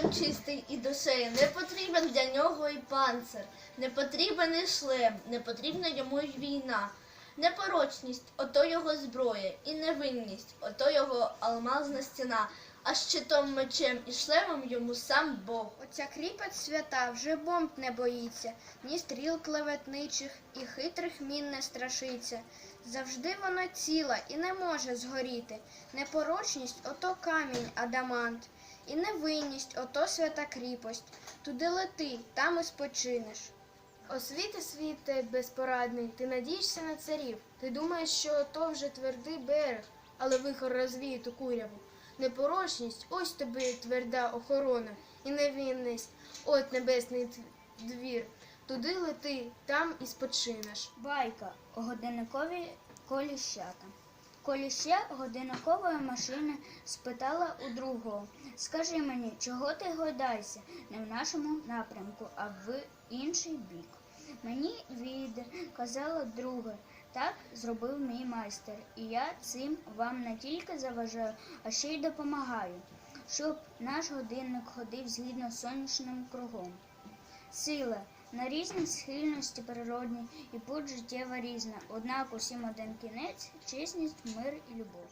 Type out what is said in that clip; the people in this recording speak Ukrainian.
чистий і душею, не потрібен для нього і панцир, не потрібен і шлем, не потрібна йому й війна. Непорочність ото його зброя, і невинність ото його алмазна стіна, а щитом, мечем і шлемом йому сам Бог. Оця кріпость свята вже бомб не боїться, ні стріл клеветничих, і хитрих мін не страшиться. Завжди вона ціла і не може згоріти. Непорочність ото камінь адамант, і невинність ото свята кріпость. Туди лети, там і спочинеш. О світе, світе безпорадний, ти надієшся на царів. Ти думаєш, що то вже твердий берег, але вихор розвіє ту куряву. Непорочність, ось тобі тверда охорона, і невинність, от небесний двір. Туди лети, там і спочинеш. Байка годинникові коліщата. Коліще годинникової машини спитала у другого. Скажи мені, чого ти гойдаєшся не в нашому напрямку, а в інший бік. Мені відказала друга. Так зробив мій майстер, і я цим вам не тільки заважаю, а ще й допомагаю, щоб наш годинник ходив згідно з сонячним кругом. Сила на різні схильності природні і путь життєва різна, однак усім один кінець, чесність, мир і любов.